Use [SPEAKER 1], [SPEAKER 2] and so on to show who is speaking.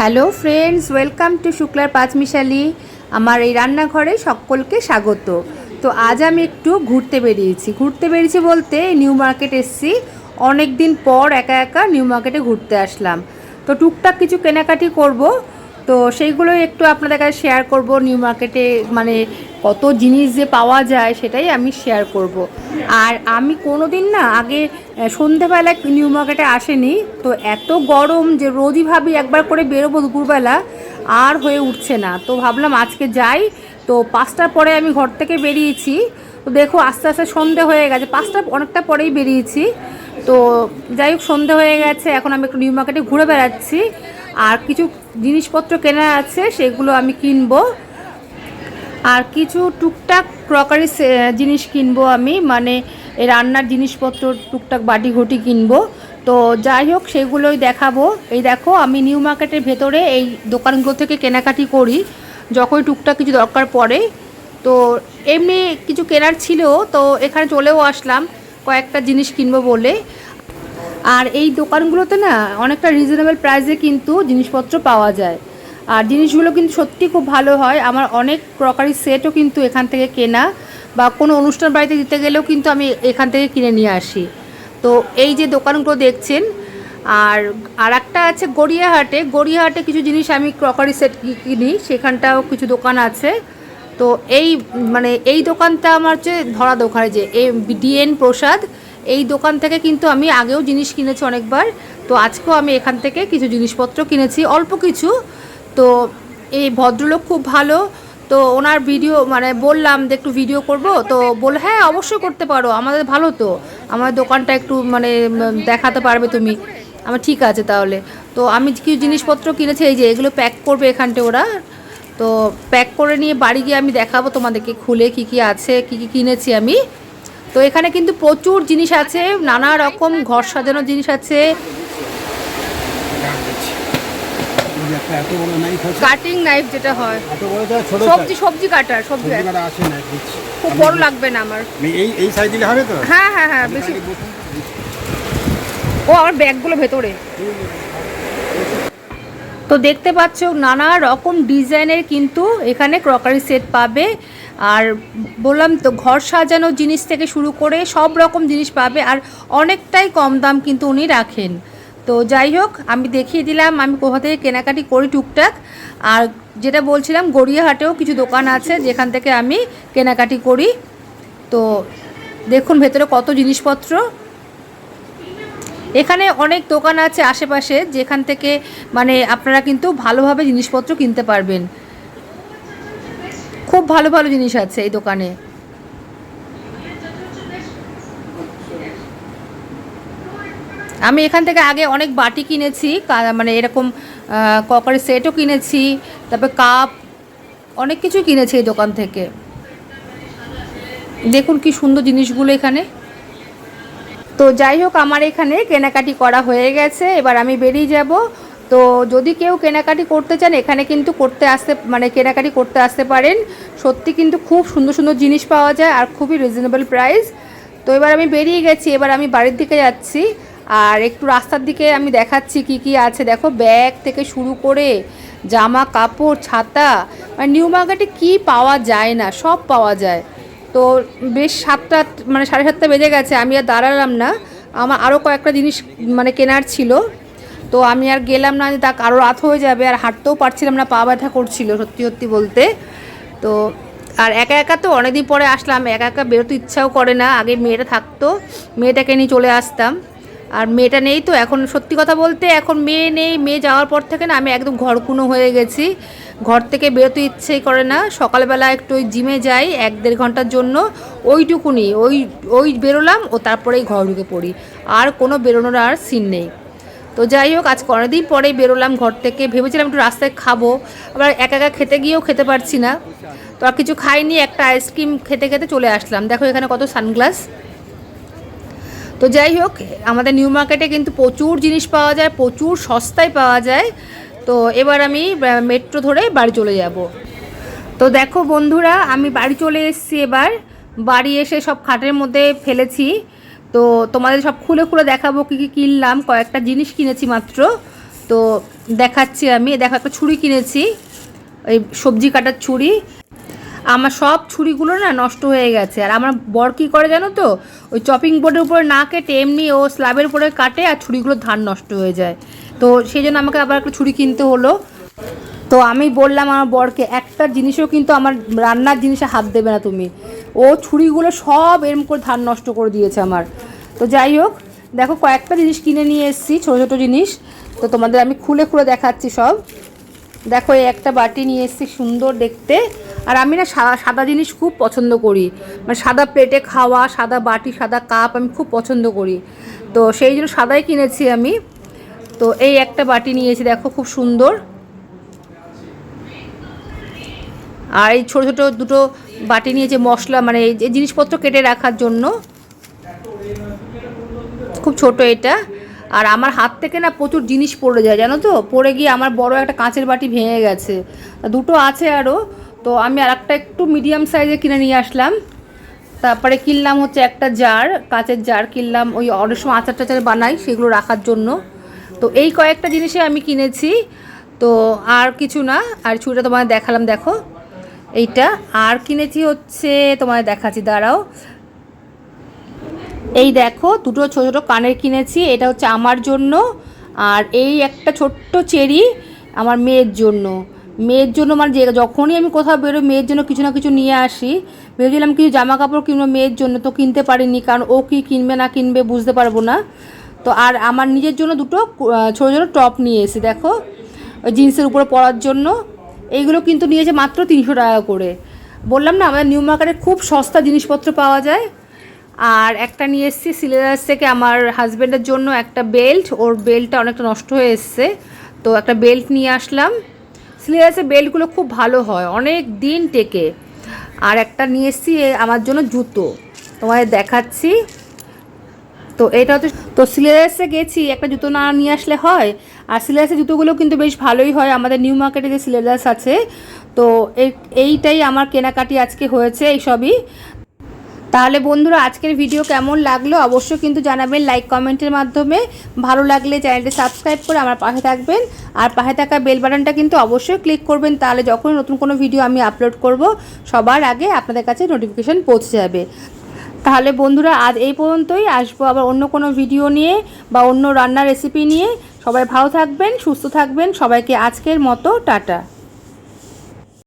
[SPEAKER 1] Hello friends, welcome to শুক্লার পাঁচমিশালি। আমার এই রান্নাঘরে সকলকে স্বাগত। তো আজ আমি একটু ঘুরতে বেরিয়েছি। ঘুরতে বেরিয়েছি বলতে নিউ মার্কেট এসছি। অনেক দিন পর একা একা নিউ মার্কেটে ঘুরতে আসলাম। তো টুকটাক কিছু কেনাকাটি করব। তো সেইগুলোই একটু আপনাদের কাছে শেয়ার করব নিউ মার্কেটে মানে কত জিনিস যে পাওয়া যায় সেটাই আমি শেয়ার করব। আর আমি কোনো দিন না আগে আহ, সন্ধেবেলায় নিউ মার্কেটে আসেনি তো এত গরম যে রোজই ভাবি একবার করে বেরোবো দুপুরবেলা আর হয়ে উঠছে না। তো ভাবলাম আজকে যাই তো পাঁচটার পরে আমি ঘর থেকে বেরিয়েছি। তো দেখো আস্তে আস্তে সন্ধে হয়ে গেছে পাঁচটা অনেকটা পরেই বেরিয়েছি। তো যাই হোক সন্ধে হয়ে গেছে এখন আমি একটু নিউ মার্কেটে ঘুরে বেড়াচ্ছি। আর কিছু জিনিসপত্র কেনা আছে, সেগুলো আমি কিনবো। আর কিছু টুকটাক ক্রকারি জিনিস কিনবো আমি মানে রান্নার জিনিসপত্র টুকটাক বাটি ঘটি কিনবো। তো যাই হোক, সেগুলোই দেখাবো। এই দেখো, আমি নিউ মার্কেটের ভেতরে এই দোকানগুলো থেকে কেনাকাটি করি, যখনই টুকটাক কিছু দরকার পড়ে। তো এমনি কিছু কেনার ছিল, তো এখানে চলেও আসলাম, কয়েকটা জিনিস কিনবো বলে। আর এই দোকানগুলোতে না অনেকটা রিজনেবল প্রাইসে কিন্তু জিনিসপত্র পাওয়া যায়। আর জিনিসগুলো কিন্তু সত্যি খুব ভালো হয়। আমার অনেক ক্রকারি সেটও কিন্তু এখান থেকে কেনা বা কোনো অনুষ্ঠান বাড়িতে দিতে গেলেও কিন্তু আমি এখান থেকে কিনে নিয়ে আসি। তো এই যে দোকানগুলো দেখছেন, আর আর একটা আছে গড়িয়াহাটে। গড়িয়াহাটে কিছু জিনিস আমি ক্রকারি সেট কিনি, সেখানটাও কিছু দোকান আছে। তো এই মানে এই দোকানটা আমার হচ্ছে ধরা দোকানে যে এ ডিএন প্রসাদ এই দোকান থেকে কিন্তু আমি আগেও জিনিস কিনেছি অনেকবার, তো আজকেও আমি এখান থেকে কিছু জিনিসপত্র কিনেছি, অল্প কিছু। তো এই ভদ্রলোক খুব ভালো, তো ওনার ভিডিও মানে বললাম যে একটু ভিডিও করব, তো বল হ্যাঁ অবশ্যই করতে পারো, আমাদের ভালো তো, আমার দোকানটা একটু মানে দেখাতে পারবে তুমি। আমার ঠিক আছে তাহলে। তো আমি কিছু জিনিসপত্র কিনেছি, এই যে এগুলো প্যাক করবে এখানটা ওরা। তো প্যাক করে নিয়ে বাড়ি গিয়ে আমি দেখাবো তোমাদেরকে খুলে কি কি আছে, কি কি কিনেছি আমি। তো এখানে কিন্তু প্রচুর জিনিস আছে নানা রকম ঘর সাজানোর জিনিস আছে। কাটিং নাইফ যেটা হয়। সবজি সবজি কাটার সবজি খুব বড় লাগবে না আমার।
[SPEAKER 2] এই এই সাইজ দিলে হবে তো?
[SPEAKER 1] হ্যাঁ হ্যাঁ হ্যাঁ বেশি। ও আমার ব্যাগগুলো ভেতরে। তো দেখতে পাচ্ছ নানা রকম ডিজাইনের কিন্তু এখানে ক্রকারি সেট পাবে। আর বললাম তো ঘর সাজানোর জিনিস থেকে শুরু করে সব রকম জিনিস পাবে আর অনেকটাই কম দাম কিন্তু উনি রাখেন। তো যাই হোক, আমি দেখিয়ে দিলাম, আমি কোথা থেকে কেনাকাটি করি টুকটাক। আর যেটা বলছিলাম, গড়িয়াহাটেও কিছু দোকান আছে যেখান থেকে আমি কেনাকাটি করি। তো দেখুন ভেতরে কত জিনিসপত্র। এখানে অনেক দোকান আছে আশেপাশে যেখান থেকে মানে আপনারা কিন্তু ভালোভাবে জিনিসপত্র কিনতে পারবেন। খুব ভালো ভালো জিনিস আছে এই দোকানে। আমি এখান থেকে আগে অনেক বাটি কিনেছি মানে এরকম ককারের সেটও কিনেছি, তারপর কাপ, অনেক কিছু কিনেছি এই দোকান থেকে। দেখুন কি সুন্দর জিনিসগুলো এখানে। তো যাই হোক, আমার এখানে কেনাকাটি করা হয়ে গেছে, এবার আমি বেরিয়ে যাব। তো যদি কেউ কেনাকাটি করতে চান, এখানে কিন্তু করতে আসতে মানে কেনাকাটি করতে আসতে পারেন। সত্যি কিন্তু খুব সুন্দর সুন্দর জিনিস পাওয়া যায় আর খুবই রিজনেবল প্রাইস তো এবার আমি বেরিয়ে গেছি, এবার আমি বাড়ির দিকে যাচ্ছি। আর একটু রাস্তার দিকে আমি দেখাচ্ছি কি কি আছে। দেখো, ব্যাগ থেকে শুরু করে জামা, কাপড়, ছাতা মানে নিউ মার্কেটে কী পাওয়া যায় না, সব পাওয়া যায়। তো বেশ সাতটা মানে সাড়ে সাতটা বেজে গেছে, আমি আর দাঁড়ালাম না। আমার আরও কয়েকটা জিনিস মানে কেনার ছিল। তো আমি আর গেলাম না, যে তা আরও রাত হয়ে যাবে আর হাঁটতেও পারছিলাম না, পা ব্যথা করছিল সত্যি সত্যি বলতে। তো আর একা একা তো অনেকদিন পরে আসলাম, একা একা বেরোতে ইচ্ছাও করে না, আগে মেয়েটা থাকতো, মেয়েটাকে নিয়ে চলে আসতাম। আর মেয়েটা নেই তো, এখন সত্যি কথা বলতে এখন মেয়ে নেই, মেয়ে যাওয়ার পর থেকে না আমি একদম ঘরকুনো হয়ে গেছি। ঘর থেকে বেরোতে ইচ্ছেই করে না, সকালবেলা একটু ওই জিমে যাই, এক দেড় ঘণ্টার জন্য ওইটুকুনি, ওই ওই বেরোলাম ও তারপরেই ঘর ঢুকে পড়ি। আর কোনো বেরোনোর আর সিন নেই। তো যাই হোক আজকে অনেকদিন পরেই বেরোলাম ঘর থেকে। ভেবেছিলাম একটু রাস্তায় খাব, আবার একা একা খেতে গিয়েও খেতে পারছি না। তো আর কিছু খাইনি, একটা আইসক্রিম খেতে খেতে চলে আসলাম। দেখো এখানে কত সানগ্লাস। তো যাই হোক, আমাদের নিউ মার্কেটে কিন্তু প্রচুর জিনিস পাওয়া যায়, প্রচুর সস্তায় পাওয়া যায়। তো এবার আমি মেট্রো ধরে বাড়ি চলে যাব। তো দেখো বন্ধুরা, আমি বাড়ি চলে এসেছি এবার। বাড়ি এসে সব খাটের মধ্যে ফেলেছি। তো তোমাদের সব খুলে খুলে দেখাবো কী কী কিনলাম, কয়েকটা জিনিস কিনেছি মাত্র। তো দেখাচ্ছি আমি, দেখো একটা ছুরি কিনেছি, এই সবজি কাটার ছুরি। আমার সব ছুরিগুলো না নষ্ট হয়ে গেছে। আর আমার বর কী করে জানো তো, ওই চপিং বোর্ডের উপরে না কেটে এমনি ও স্ল্যাবের উপরে কাটে আর ছুরিগুলো ধান নষ্ট হয়ে যায়। তো সেই জন্য আমাকে আবার একটা ছুরি কিনতে হলো। তো আমি বললাম আমার বরকে, একটা জিনিসও কিন্তু আমার রান্নার জিনিসে হাত দেবে না তুমি। ও ছুরিগুলো সব এরম করে ধান নষ্ট করে দিয়েছে আমার। তো যাই হোক, দেখো কয়েকটা জিনিস কিনে নিয়ে এসেছি, ছোটো ছোটো জিনিস। তো তোমাদের আমি খুলে খুলে দেখাচ্ছি সব। দেখো এই একটা বাটি নিয়ে এসেছি সুন্দর দেখতে। আর আমি না সাদা জিনিস খুব পছন্দ করি। মানে সাদা প্লেটে খাওয়া, সাদা বাটি, সাদা কাপ আমি খুব পছন্দ করি। তো সেই জন্য সাদাই কিনেছি আমি। তো এই একটা বাটি নিয়েছি দেখো খুব সুন্দর। আর এই ছোটো ছোটো দুটো বাটি নিয়ে যে মশলা মানে এই যে জিনিসপত্র কেটে রাখার জন্য, খুব ছোট এটা। আর আমার হাত থেকে না প্রচুর জিনিস পড়ে যায়, জানো তো? পড়ে গিয়ে আমার বড় একটা কাঁচের বাটি ভেঙে গেছে। দুটো আছে আরও তো আমি আর একটা একটু মিডিয়াম সাইজে কিনে নিয়ে আসলাম। তারপরে কিনলাম হচ্ছে একটা জার কাঁচের জার কিনলাম, ওই অনেক সময় আচার টাচার বানাই সেগুলো রাখার জন্য। তো এই কয়েকটা জিনিসে আমি কিনেছি। তো আর কিছু না, আর ছুরিটা তোমাদের দেখালাম, দেখো। এইটা। আর কিনেছি হচ্ছে তোমাদের দেখাচ্ছি, দাঁড়াও। এই দেখো, দুটো ছোটো ছোটো কানের কিনেছি, এটা হচ্ছে আমার জন্য। আর এই একটা ছোট্ট চেরি আমার মেয়ের জন্য। মেয়ের জন্য মানে যে, যখনই আমি কোথাও বেরোই, মেয়ের জন্য কিছু না কিছু নিয়ে আসি। ভেবেছিলাম কিছু জামা কাপড় কিনবো, মেয়ের জন্য তো কিনতে পারিনি, কারণ ও কি কিনবে না কিনবে বুঝতে পারব না। তো আর আমার নিজের জন্য দুটো ছোটো ছোটো টপ নিয়ে এসি দেখো। জিন্সের উপরে পরার জন্য। এইগুলো কিন্তু নিয়েছে মাত্র তিনশো টাকা করে। বললাম না, আমাদের নিউ মার্কেটে খুব সস্তা জিনিসপত্র পাওয়া যায়। আর একটা নিয়ে এসেছি সিলেদার্স থেকে আমার হাজব্যান্ডের জন্য একটা বেল্ট। ওর বেল্টটা অনেকটা নষ্ট হয়ে এসছে। তো একটা বেল্ট নিয়ে আসলাম। সিলেদার্সের বেল্টগুলো খুব ভালো হয়, অনেক দিন টেকে। আর একটা নিয়ে এসেছি আমার জন্য জুতো। তোমাদের দেখাচ্ছি। তো এটা হচ্ছে তো সিলেদার্সে গেছি, একটা জুতো না নিয়ে আসলে হয়। আর সিলেদার্সের জুতোগুলো কিন্তু বেশ ভালোই হয়। আমাদের নিউ মার্কেটে যে সিলেদার্স আছে, তো এই এইটাই আমার কেনাকাটি আজকে হয়েছে এইসবই তাহলে বন্ধুরা, আজকের ভিডিও কেমন লাগল অবশ্যই কিন্তু জানাবেন লাইক কমেন্টের মাধ্যমে। ভালো লাগলে চ্যানেলটি সাবস্ক্রাইব করে আমার পাশে থাকবেন। আর পাশে থাকা বেল বাটনটা কিন্তু অবশ্যই ক্লিক করবেন, তাহলে যখন নতুন কোনো ভিডিও আমি আপলোড করব, সবার আগে আপনাদের কাছে নোটিফিকেশান পৌঁছে যাবে। তাহলে বন্ধুরা, আজ এই পর্যন্তই। আসব আবার অন্য কোনো ভিডিও নিয়ে বা অন্য রান্নার রেসিপি নিয়ে। সবাই ভালো থাকবেন সুস্থ থাকবেন। সবাইকে আজকের মতো টাটা।